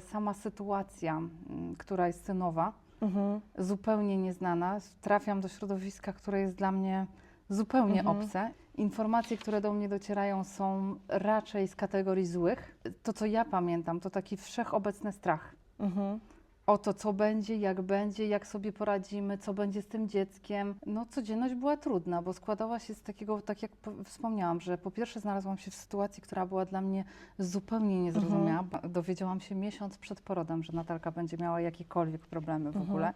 sama sytuacja, m, która jest synowa, Mhm. zupełnie nieznana. Trafiam do środowiska, które jest dla mnie zupełnie Mhm. obce. Informacje, które do mnie docierają, są raczej z kategorii złych. To, co ja pamiętam, to taki wszechobecny strach Mhm. O to, co będzie, jak będzie, jak sobie poradzimy, co będzie z tym dzieckiem. No, codzienność była trudna, bo składała się z takiego, tak jak po- wspomniałam, że po pierwsze znalazłam się w sytuacji, która była dla mnie zupełnie niezrozumiała. Dowiedziałam się miesiąc przed porodem, że Natalka będzie miała jakiekolwiek problemy w Mhm. ogóle.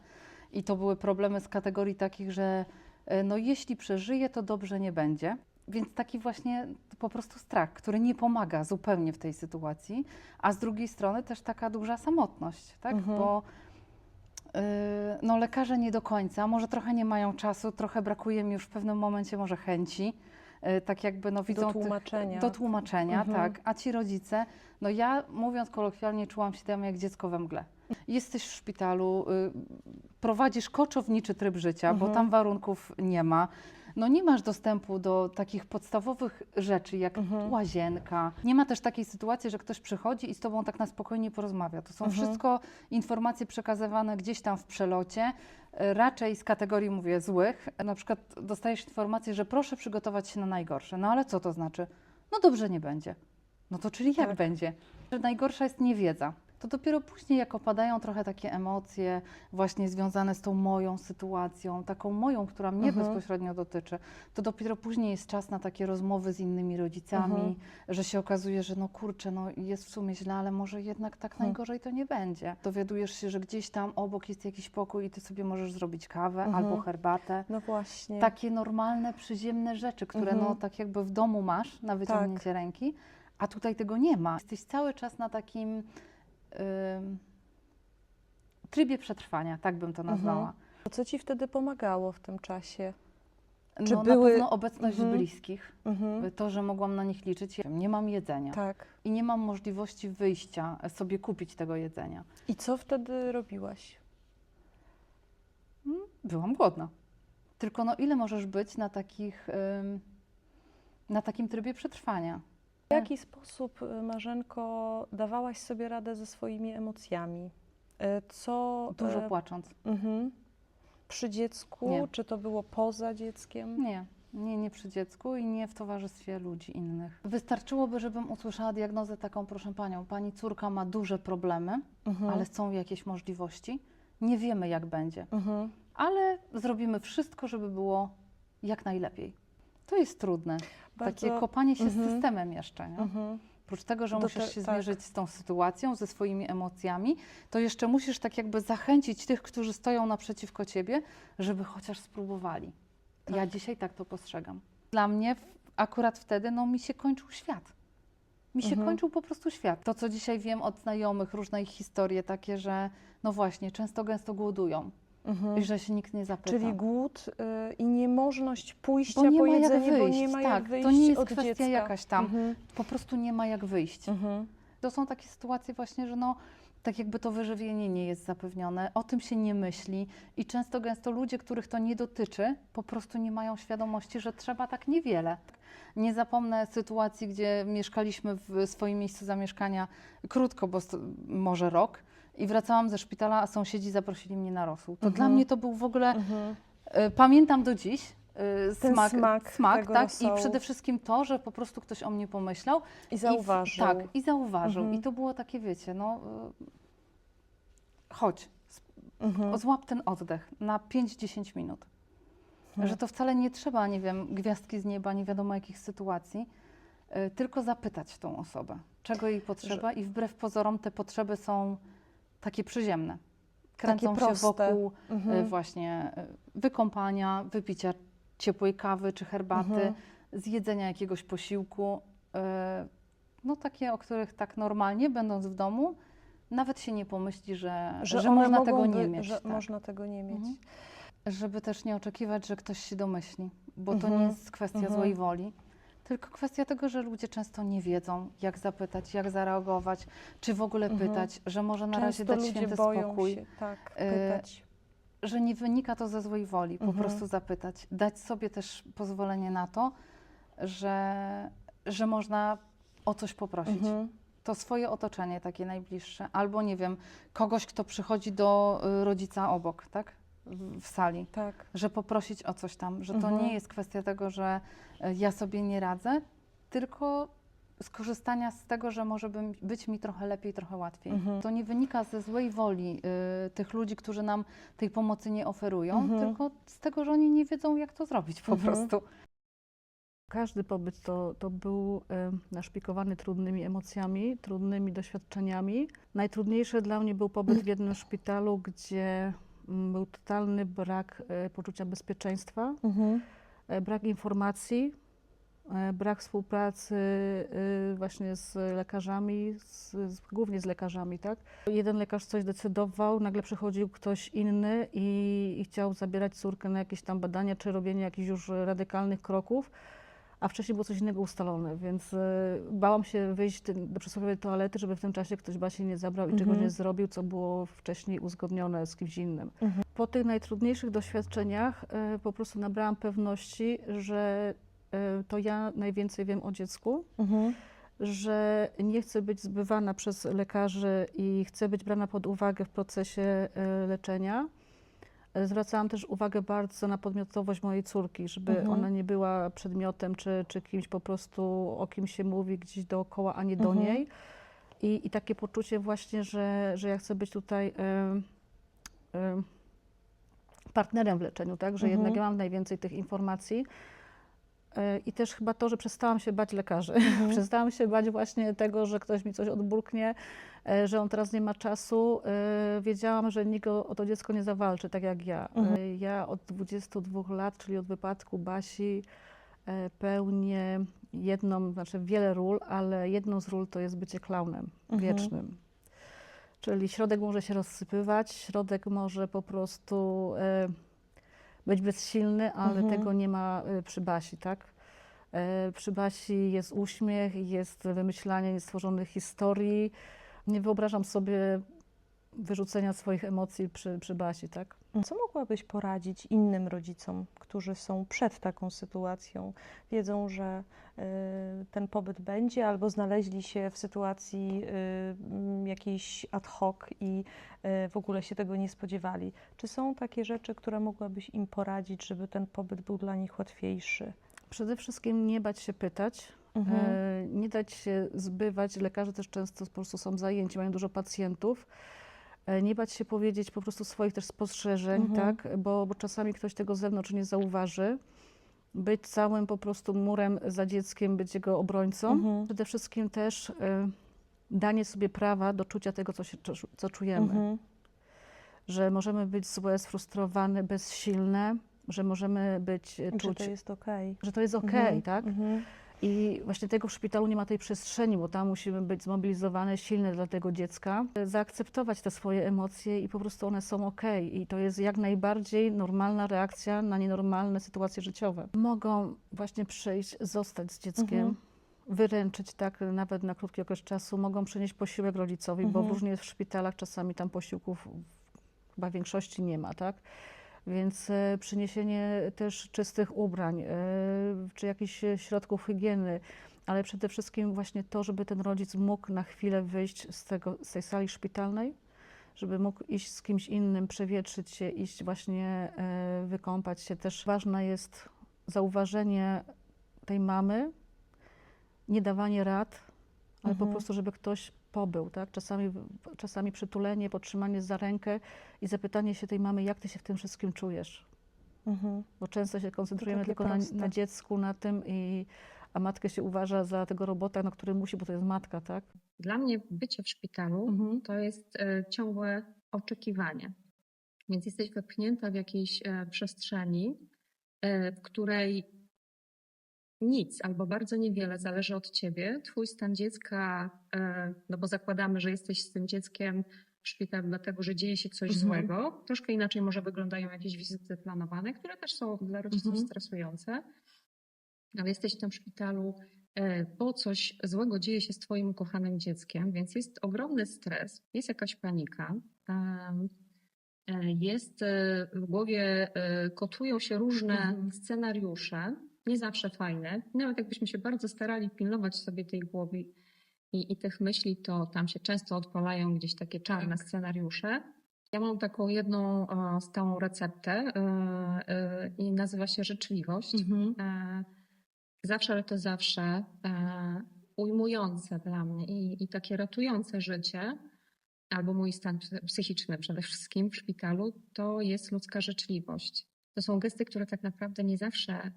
I to były problemy z kategorii takich, że e, no, jeśli przeżyje, to dobrze nie będzie. Więc taki właśnie po prostu strach, który nie pomaga zupełnie w tej sytuacji, a z drugiej strony też taka duża samotność, tak? Mhm. Bo yy, no, lekarze nie do końca, może trochę nie mają czasu, trochę brakuje mi już w pewnym momencie może chęci, yy, tak jakby no widzą tych- tłumaczenia. do tłumaczenia, Mhm. tak. A ci rodzice, no ja mówiąc kolokwialnie czułam się tam jak dziecko we mgle. Jesteś w szpitalu, y, prowadzisz koczowniczy tryb życia, bo Mhm. tam warunków nie ma. No nie masz dostępu do takich podstawowych rzeczy jak Mhm. łazienka. Nie ma też takiej sytuacji, że ktoś przychodzi i z tobą tak na spokojnie porozmawia. To są Mhm. wszystko informacje przekazywane gdzieś tam w przelocie, y, raczej z kategorii, mówię, złych. Na przykład dostajesz informację, że proszę przygotować się na najgorsze. No ale co to znaczy? No dobrze nie będzie. No to czyli jak Tak. będzie? Że najgorsza jest niewiedza. To dopiero później, jak opadają trochę takie emocje właśnie związane z tą moją sytuacją, taką moją, która mnie Mhm. bezpośrednio dotyczy, to dopiero później jest czas na takie rozmowy z innymi rodzicami, Mhm. że się okazuje, że no kurczę, no jest w sumie źle, ale może jednak tak Mhm. najgorzej to nie będzie. Dowiadujesz się, że gdzieś tam obok jest jakiś pokój i ty sobie możesz zrobić kawę Mhm. albo herbatę. No właśnie. Takie normalne, przyziemne rzeczy, które no Mhm. tak jakby w domu masz na wyciągnięcie ręki, a tutaj tego nie ma. Jesteś cały czas na takim trybie przetrwania, tak bym to Mhm. nazwała. Co ci wtedy pomagało w tym czasie? No, Czy na były- pewno obecność Mhm. bliskich, Mhm. to, że mogłam na nich liczyć. Nie mam jedzenia Tak. i nie mam możliwości wyjścia, sobie kupić tego jedzenia. I co wtedy robiłaś? Mm, Byłam głodna. Tylko no ile możesz być na takich, na takim trybie przetrwania? W jaki sposób, y, Marzenko, dawałaś sobie radę ze swoimi emocjami? Y, Co. Dużo e, płacząc. mhm. Przy dziecku, Nie. czy to było poza dzieckiem? Nie, nie, nie przy dziecku i nie w towarzystwie ludzi innych. Wystarczyłoby, żebym usłyszała diagnozę taką, proszę panią, pani córka ma duże problemy, Mhm. ale są jakieś możliwości. Nie wiemy, jak będzie, Mhm. ale zrobimy wszystko, żeby było jak najlepiej. To jest trudne. Takie Bardzo- kopanie się Mhm. z systemem jeszcze. Nie? Mhm. Oprócz tego, że Do musisz te- się tak. zmierzyć z tą sytuacją, ze swoimi emocjami, to jeszcze musisz tak jakby zachęcić tych, którzy stoją naprzeciwko ciebie, żeby chociaż spróbowali. Ja Tak. dzisiaj tak to postrzegam. Dla mnie akurat wtedy no, mi się kończył świat. Mi się Mhm. kończył po prostu świat. To, co dzisiaj wiem od znajomych, różne ich historie takie, że no właśnie, często gęsto głodują Mhm. i że się nikt nie zapyta. Czyli głód y, i niemożność pójścia bo nie po ma jak jedzenie, wyjść. bo nie ma tak, jak wyjść to nie jest od kwestia dziecka. jakaś tam. Mhm. Po prostu nie ma jak wyjść. Mhm. To są takie sytuacje właśnie, że no, tak jakby to wyżywienie nie jest zapewnione, o tym się nie myśli i często gęsto ludzie, których to nie dotyczy, po prostu nie mają świadomości, że trzeba tak niewiele. Nie zapomnę sytuacji, gdzie mieszkaliśmy w swoim miejscu zamieszkania krótko, bo może rok i wracałam ze szpitala, a sąsiedzi zaprosili mnie na rosół. To dla Mhm. mnie to był w ogóle, Mhm. y, pamiętam do dziś, y, Ten smak, smak smak tego tak? rosołu. I przede wszystkim to, że po prostu ktoś o mnie pomyślał I i w- zauważył. tak, i zauważył. Mhm. I to było takie, wiecie, no y, chodź, Mhm. złap ten oddech na 5-10 minut. Mhm. Że to wcale nie trzeba, nie wiem, gwiazdki z nieba, nie wiadomo jakich sytuacji, y, tylko zapytać tą osobę, czego jej potrzeba i wbrew pozorom te potrzeby są takie przyziemne. Kręcą się proste. wokół y, Mhm. właśnie y, wykąpania, wypicia ciepłej kawy czy herbaty, Mhm. zjedzenia jakiegoś posiłku, y, no takie, o których tak normalnie, będąc w domu, nawet się nie pomyśli, że, że, one można tego nie mieć. Że tak. można tego nie mieć. Mhm. Żeby też nie oczekiwać, że ktoś się domyśli, bo to Mhm. nie jest kwestia Mhm. złej woli, tylko kwestia tego, że ludzie często nie wiedzą, jak zapytać, jak zareagować, czy w ogóle Mhm. pytać, że może na razie Często dać ludzie święty spokój, się tak Y, pytać. że nie wynika to ze złej woli, po Mhm. prostu zapytać, dać sobie też pozwolenie na to, że, że można o coś poprosić. Mhm. to swoje otoczenie takie najbliższe, albo nie wiem, kogoś, kto przychodzi do y, rodzica obok, tak? W, sali. Tak. Że poprosić o coś tam, że to Mhm. nie jest kwestia tego, że y, ja sobie nie radzę, tylko skorzystania z tego, że może być mi trochę lepiej, trochę łatwiej. Mhm. To nie wynika ze złej woli y, tych ludzi, którzy nam tej pomocy nie oferują, Mhm. tylko z tego, że oni nie wiedzą, jak to zrobić po Mhm. prostu. Każdy pobyt to, to był e, naszpikowany trudnymi emocjami, trudnymi doświadczeniami. Najtrudniejszy dla mnie był pobyt w jednym szpitalu, gdzie był totalny brak e, poczucia bezpieczeństwa, Mhm. e, brak informacji, e, brak współpracy właśnie z lekarzami, z, głównie z lekarzami, tak? Jeden lekarz coś decydował, nagle przychodził ktoś inny i, i chciał zabierać córkę na jakieś tam badania, czy robienie jakichś już radykalnych kroków, a wcześniej było coś innego ustalone, więc e, bałam się wyjść do przysłowiowej toalety, żeby w tym czasie ktoś Basi nie zabrał i czegoś Mhm. nie zrobił, co było wcześniej uzgodnione z kimś innym. Mhm. Po tych najtrudniejszych doświadczeniach e, po prostu nabrałam pewności, że e, to ja najwięcej wiem o dziecku, Mhm. że nie chcę być zbywana przez lekarzy i chcę być brana pod uwagę w procesie leczenia. Zwracałam też uwagę bardzo na podmiotowość mojej córki, żeby Mhm. ona nie była przedmiotem czy, czy kimś po prostu, o kim się mówi gdzieś dookoła, a nie do Mhm. niej. I, I takie poczucie właśnie, że, że ja chcę być tutaj em, em, partnerem w leczeniu, tak? Że Mhm. jednak ja mam najwięcej tych informacji. E, I też chyba to, że przestałam się bać lekarzy. Mhm. Przestałam się bać właśnie tego, że ktoś mi coś odburknie, e, że on teraz nie ma czasu. E, Wiedziałam, że nikt o to dziecko nie zawalczy, tak jak ja. Mhm. Ja od 22 lat, czyli od wypadku Basi, pełnię jedną, znaczy wiele ról, ale jedną z ról to jest bycie klaunem Mhm. wiecznym. Czyli środek może się rozsypywać, środek może po prostu być bezsilny, ale Mhm. tego nie ma e, przy Basi, tak? E, Przy Basi jest uśmiech, jest wymyślanie niestworzonych historii. Nie wyobrażam sobie wyrzucenia swoich emocji przy, przy Basi, tak? Co mogłabyś poradzić innym rodzicom, którzy są przed taką sytuacją, wiedzą, że y, ten pobyt będzie, albo znaleźli się w sytuacji y, jakiejś ad hoc i y, w ogóle się tego nie spodziewali? Czy są takie rzeczy, które mogłabyś im poradzić, żeby ten pobyt był dla nich łatwiejszy? Przede wszystkim nie bać się pytać, Mhm. Nie dać się zbywać. Lekarze też często po prostu są zajęci, mają dużo pacjentów. E, Nie bać się powiedzieć po prostu swoich też spostrzeżeń, Mhm. tak? Bo, bo czasami ktoś tego z zewnątrz nie zauważy. Być całym po prostu murem za dzieckiem, być jego obrońcą. Mhm. Przede wszystkim też e, danie sobie prawa do czucia tego, co, się, co- czujemy. Mhm. Że możemy być złe, sfrustrowane, bezsilne, że możemy być, e, Że czuć, to jest okej. że to jest okej, Mhm. tak? I właśnie tego w szpitalu nie ma tej przestrzeni, bo tam musimy być zmobilizowane, silne dla tego dziecka, zaakceptować te swoje emocje i po prostu one są ok. I to jest jak najbardziej normalna reakcja na nienormalne sytuacje życiowe. Mogą właśnie przyjść, zostać z dzieckiem. Mhm. Wyręczyć tak nawet na krótki okres czasu, mogą przynieść posiłek rodzicowi, bo Mhm. różnie jest w szpitalach, czasami tam posiłków chyba w większości nie ma, tak? Więc e, przyniesienie też czystych ubrań, e, czy jakichś środków higieny, ale przede wszystkim właśnie to, żeby ten rodzic mógł na chwilę wyjść z, tego, z tej sali szpitalnej, żeby mógł iść z kimś innym, przewietrzyć się, iść właśnie e, wykąpać się. Też ważne jest zauważenie tej mamy, nie dawanie rad, ale po Mhm. prostu, żeby ktoś pobył, tak? Czasami, czasami przytulenie, podtrzymanie za rękę i zapytanie się tej mamy, jak ty się w tym wszystkim czujesz? Mhm. Bo często się koncentrujemy tylko na, na dziecku, na tym i a matkę się uważa za tego robota, no, który musi, bo to jest matka, tak? Dla mnie bycie w szpitalu Mhm. to jest e, ciągłe oczekiwanie. Więc jesteś wepchnięta w jakiejś e, przestrzeni, e, w której nic albo bardzo niewiele zależy od ciebie. Twój stan dziecka, e, no bo zakładamy, że jesteś z tym dzieckiem w szpitalu, dlatego że dzieje się coś Mhm. złego. Troszkę inaczej może wyglądają jakieś wizyty planowane, które też są dla rodziców Mhm. stresujące. Ale jesteś w tym szpitalu, e, bo coś złego dzieje się z Twoim ukochanym dzieckiem, więc jest ogromny stres, jest jakaś panika. e, Jest w głowie, kotują się różne Mhm. scenariusze, nie zawsze fajne. Nawet jakbyśmy się bardzo starali pilnować sobie tej głowy i, i tych myśli, to tam się często odpalają gdzieś takie czarne scenariusze. Ja mam taką jedną e, stałą receptę e, e, i nazywa się życzliwość. Mhm. Zawsze, ale to zawsze ujmujące dla mnie i, i takie ratujące życie, albo mój stan psychiczny przede wszystkim w szpitalu, to jest ludzka życzliwość. To są gesty, które tak naprawdę nie zawsze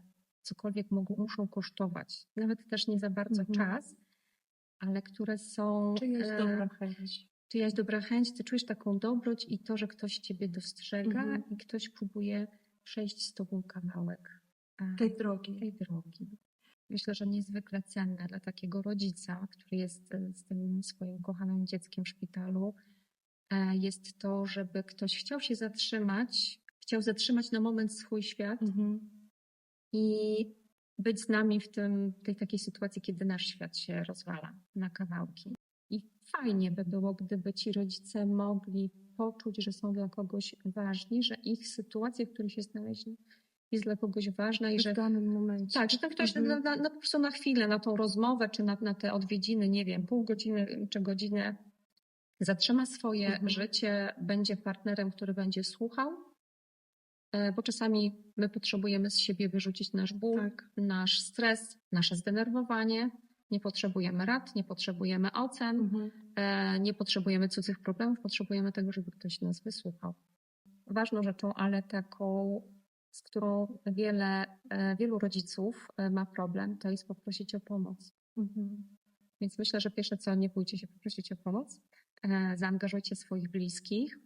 cokolwiek mogą, muszą kosztować. Nawet też nie za bardzo Mhm. czas, ale które są. Czyjaś e, dobra chęć. czyjaś dobra chęć, ty czujesz taką dobroć i to, że ktoś ciebie dostrzega Mhm. i ktoś próbuje przejść z tobą kawałek e, Tej drogi. tej drogi. Myślę, że niezwykle cenne dla takiego rodzica, który jest e, z tym swoim kochanym dzieckiem w szpitalu, e, jest to, żeby ktoś chciał się zatrzymać, chciał zatrzymać na moment swój świat Mhm. I być z nami w tym, tej takiej sytuacji, kiedy nasz świat się rozwala na kawałki. I fajnie by było, gdyby ci rodzice mogli poczuć, że są dla kogoś ważni, że ich sytuacja, w której się znaleźli, jest dla kogoś ważna i że W danym momencie. tak, że tam ktoś Mhm. na, na, na, po prostu na chwilę, na tą rozmowę, czy na, na te odwiedziny, nie wiem, pół godziny czy godzinę, zatrzyma swoje Mhm. życie, będzie partnerem, który będzie słuchał, bo czasami my potrzebujemy z siebie wyrzucić nasz ból, Tak. nasz stres, nasze zdenerwowanie. Nie potrzebujemy rad, nie potrzebujemy ocen, Mhm. e, nie potrzebujemy cudzych problemów, potrzebujemy tego, żeby ktoś nas wysłuchał. Ważną rzeczą, ale taką, z którą wiele, e, wielu rodziców e, ma problem, to jest poprosić o pomoc. Mhm. Więc myślę, że pierwsze co, nie bójcie się poprosić o pomoc, e, zaangażujcie swoich bliskich.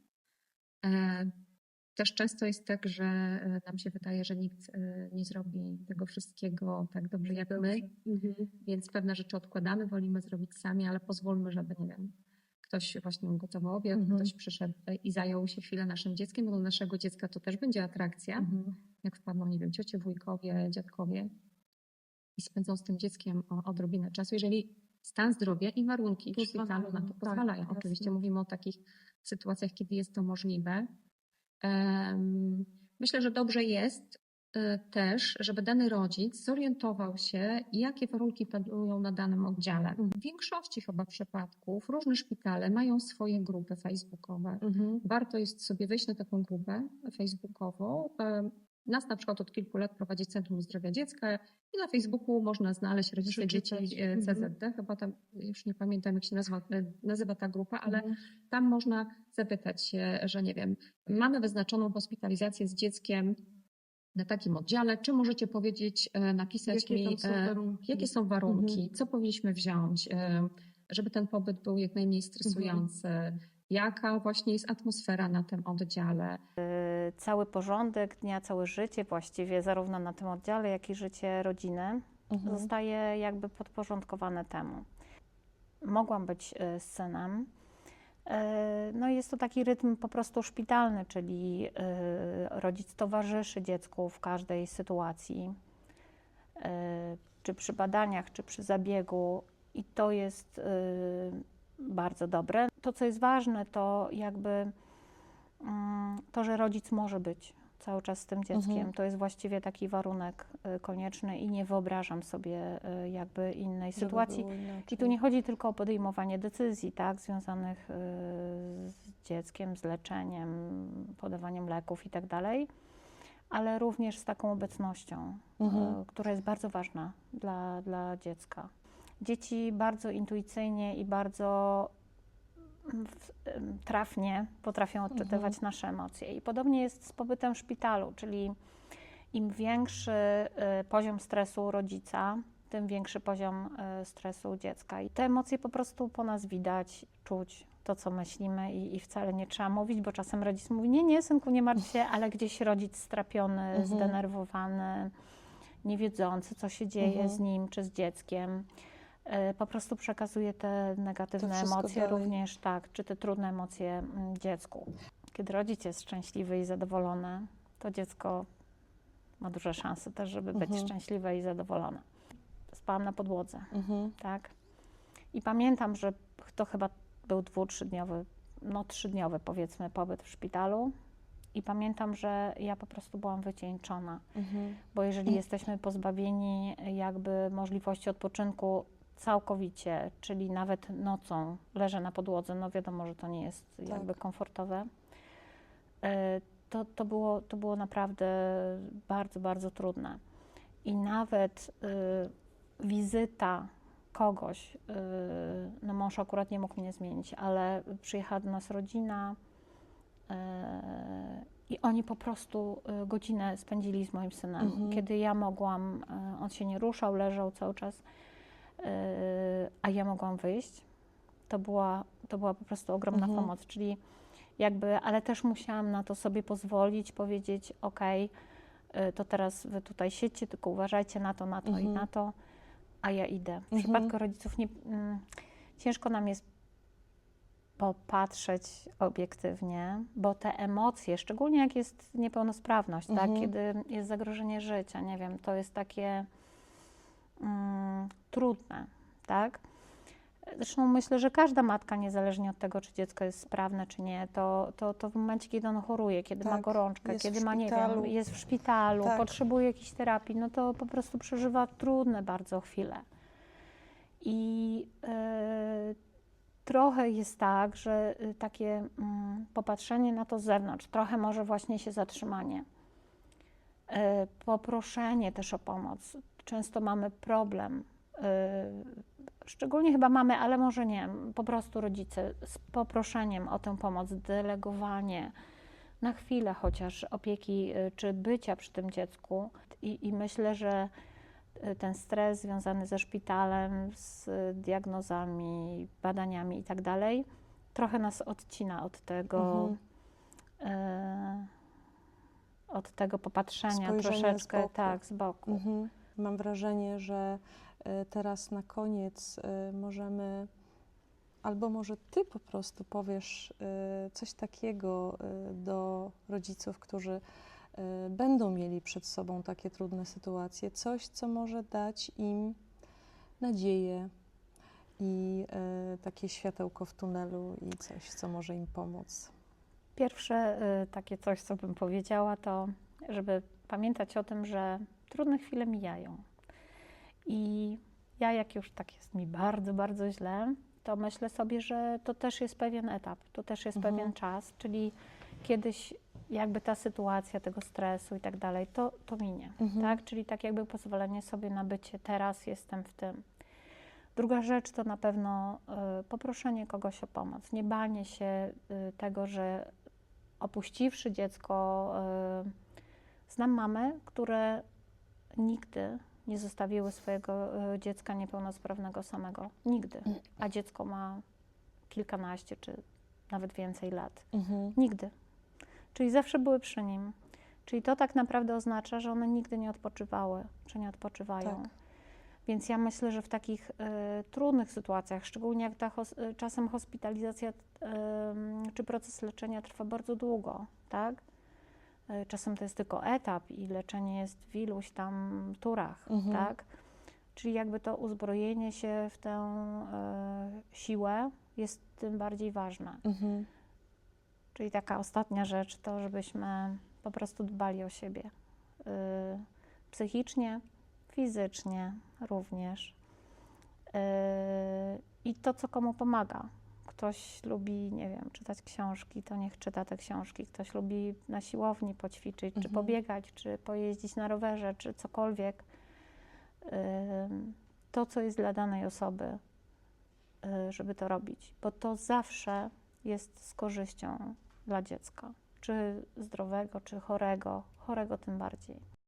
Też często jest tak, że e, nam się wydaje, że nikt e, nie zrobi tego wszystkiego tak dobrze jak my, Mhm. więc pewne rzeczy odkładamy, wolimy zrobić sami, ale pozwólmy, żeby, nie wiem, ktoś właśnie ugotował obiad, Mhm. ktoś przyszedł e, i zajął się chwilę naszym dzieckiem, bo do naszego dziecka to też będzie atrakcja, Mhm. jak wpadną, nie wiem, ciocie, wujkowie, dziadkowie i spędzą z tym dzieckiem odrobinę czasu, jeżeli stan zdrowia i warunki szpitalu na to tak, pozwalają. jasne. Oczywiście mówimy o takich sytuacjach, kiedy jest to możliwe. Myślę, że dobrze jest e, też, żeby dany rodzic zorientował się, jakie warunki panują na danym oddziale. W większości chyba przypadków różne szpitale mają swoje grupy facebookowe. Mhm. Warto jest sobie wejść na taką grupę facebookową. Nas na przykład od kilku lat prowadzi Centrum Zdrowia Dziecka i na Facebooku można znaleźć rodzice dzieci Przeczytać. e, Mhm. CZD, chyba tam, już nie pamiętam jak się nazywa, e, nazywa ta grupa, ale Mhm. tam można zapytać że nie wiem, mamy wyznaczoną hospitalizację z dzieckiem na takim oddziale, czy możecie powiedzieć, e, napisać Jakie mi, są jakie są warunki, Mhm. co powinniśmy wziąć, żeby ten pobyt był jak najmniej stresujący, jaka właśnie jest atmosfera na tym oddziale, cały porządek dnia, całe życie właściwie, zarówno na tym oddziale, jak i życie rodziny, Mhm. zostaje jakby podporządkowane temu. Mogłam być y, z synem. Y, No jest to taki rytm po prostu szpitalny, czyli y, rodzic towarzyszy dziecku w każdej sytuacji, y, czy przy badaniach, czy przy zabiegu i to jest y, bardzo dobre. To, co jest ważne, to jakby mm, to, że rodzic może być cały czas z tym dzieckiem. Mhm. To jest właściwie taki warunek y, konieczny i nie wyobrażam sobie y, jakby innej Żeby sytuacji. I tu nie chodzi tylko o podejmowanie decyzji, tak, związanych y, z dzieckiem, z leczeniem, podawaniem leków i tak dalej, ale również z taką obecnością, Mhm. która jest bardzo ważna dla, dla dziecka. Dzieci bardzo intuicyjnie i bardzo mm, trafnie potrafią odczytywać Mhm. nasze emocje. I podobnie jest z pobytem w szpitalu, czyli im większy y, poziom stresu rodzica, tym większy poziom y, stresu dziecka. I te emocje po prostu po nas widać, czuć to, co myślimy i, i wcale nie trzeba mówić, bo czasem rodzic mówi, nie, nie, synku, nie martw się, ale gdzieś rodzic strapiony, Mhm. zdenerwowany, nie wiedzący, co się dzieje Mhm. z nim czy z dzieckiem, po prostu przekazuje te negatywne emocje dalej. również, tak, czy te trudne emocje mm, dziecku. Kiedy rodzic jest szczęśliwy i zadowolony, to dziecko ma duże szanse też, żeby być Mhm. szczęśliwe i zadowolone. Spałam na podłodze, Mhm. tak? I pamiętam, że to chyba był dwu, trzydniowy, no trzydniowy powiedzmy pobyt w szpitalu. I pamiętam, że ja po prostu byłam wycieńczona, Mhm. bo jeżeli jesteśmy pozbawieni jakby możliwości odpoczynku całkowicie, czyli nawet nocą leżę na podłodze, no wiadomo, że to nie jest jakby komfortowe, e, to, to, było, to było naprawdę bardzo, bardzo trudne. I nawet y, wizyta kogoś, y, no mąż akurat nie mógł mnie zmienić, ale przyjechała do nas rodzina y, i oni po prostu y, godzinę spędzili z moim synem. Mhm. Kiedy ja mogłam, y, on się nie ruszał, leżał cały czas, a ja mogłam wyjść, to była, to była po prostu ogromna Mhm. pomoc, czyli jakby, ale też musiałam na to sobie pozwolić, powiedzieć, y, to teraz wy tutaj siedźcie, tylko uważajcie na to, na to i Mhm. na to, a ja idę. W Mhm. przypadku rodziców nie, mm, ciężko nam jest popatrzeć obiektywnie, bo te emocje, szczególnie jak jest niepełnosprawność, tak, Mhm. kiedy jest zagrożenie życia, nie wiem, to jest takie mm, trudne, tak? Zresztą myślę, że każda matka, niezależnie od tego, czy dziecko jest sprawne, czy nie, to, to, to w momencie, kiedy ono choruje, kiedy ma Tak, gorączkę, jest w kiedy ma, nie wiem, jest w szpitalu, Tak. potrzebuje jakiejś terapii, no to po prostu przeżywa trudne bardzo chwile. I e, trochę jest tak, że y, takie mm, popatrzenie na to z zewnątrz, trochę może właśnie się zatrzymanie. E, poproszenie też o pomoc. Często mamy problem, e, szczególnie chyba mamy, ale może nie, po prostu rodzice z poproszeniem o tę pomoc, delegowanie na chwilę chociaż opieki y, czy bycia przy tym dziecku. I, i myślę, że y, ten stres związany ze szpitalem, z y, diagnozami, badaniami i tak dalej, trochę nas odcina od tego, Mhm. y, od tego popatrzenia Spojrzenia z troszeczkę boku. tak z boku. Mhm. Mam wrażenie, że y, teraz na koniec y, możemy, albo może ty po prostu powiesz y, coś takiego do rodziców, którzy będą mieli przed sobą takie trudne sytuacje, coś, co może dać im nadzieję i takie światełko w tunelu i coś, co może im pomóc. Pierwsze takie coś, co bym powiedziała, to żeby pamiętać o tym, że trudne chwile mijają. I ja, jak już tak jest mi bardzo, bardzo źle, to myślę sobie, że to też jest pewien etap, to też jest Mhm. pewien czas, czyli kiedyś jakby ta sytuacja tego stresu i tak dalej, to, to minie, Mhm. tak? Czyli tak jakby pozwolenie sobie na bycie teraz jestem w tym. Druga rzecz to na pewno y, poproszenie kogoś o pomoc, nie banie się y, tego, że opuściwszy dziecko, y, znam mamy, które nigdy nie zostawiły swojego y, dziecka niepełnosprawnego samego. Nigdy. A dziecko ma kilkanaście czy nawet więcej lat. Mhm. Nigdy. Czyli zawsze były przy nim. Czyli to tak naprawdę oznacza, że one nigdy nie odpoczywały, czy nie odpoczywają. Tak. Więc ja myślę, że w takich y, trudnych sytuacjach, szczególnie jak ta hos, czasem hospitalizacja y, czy proces leczenia trwa bardzo długo, tak? Y, czasem to jest tylko etap i leczenie jest w iluś tam turach, Mhm. tak? Czyli jakby to uzbrojenie się w tę y, siłę jest tym bardziej ważne. Mhm. Czyli taka ostatnia rzecz to, żebyśmy po prostu dbali o siebie. y, psychicznie, fizycznie również. Y, I to, co komu pomaga. Ktoś lubi, nie wiem, czytać książki, to niech czyta te książki. Ktoś lubi na siłowni poćwiczyć, czy Mhm. pobiegać, czy pojeździć na rowerze, czy cokolwiek. To, co jest dla danej osoby, y, żeby to robić, bo to zawsze jest z korzyścią dla dziecka, czy zdrowego, czy chorego, chorego tym bardziej.